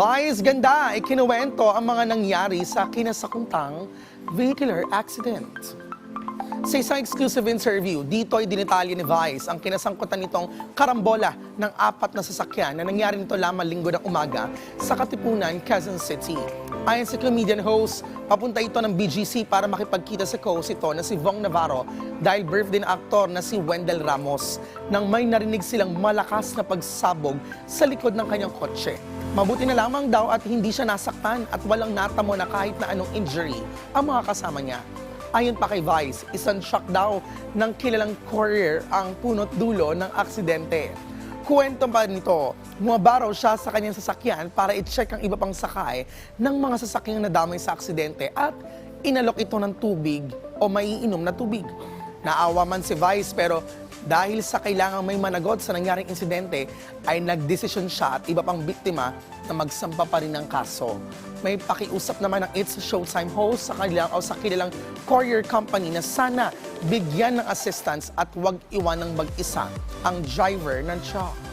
Vice Ganda, ikinuwento ang mga nangyari sa kinasakuntang vehicular accident. Sa isang exclusive interview, dito ay dinitalye ni Vice ang kinasangkutan nitong karambola ng apat na sasakyan na nangyari nito lamang linggo ng umaga sa Katipunan, Quezon City. Ayon sa comedian host, papunta ito ng BGC para makipagkita sa co-host ito na si Vong Navarro dahil birthday ng aktor na si Wendell Ramos nang may narinig silang malakas na pagsabog sa likod ng kanyang kotse. Mabuti na lamang daw at hindi siya nasaktan at walang natamo na kahit na anong injury ang mga kasama niya. Ayon pa kay Vice, isang shock daw ng kilalang courier ang punot dulo ng aksidente. Kwento pa nito, bumabaraw siya sa kanyang sasakyan para i-check ang iba pang sakay ng mga sasakyang nadamay sa aksidente at inalok ito ng tubig o maiinom na tubig. Naawa man si Vice pero dahil sa kailangang may managot sa nangyaring insidente ay nagdesisyon siya at iba pang biktima na magsampa pa rin ng kaso. May pakiusap naman ng It's Showtime host sa kanilang o sa kilalang courier company na sana bigyan ng assistance at huwag iwanang mag-isa ang driver ng truck.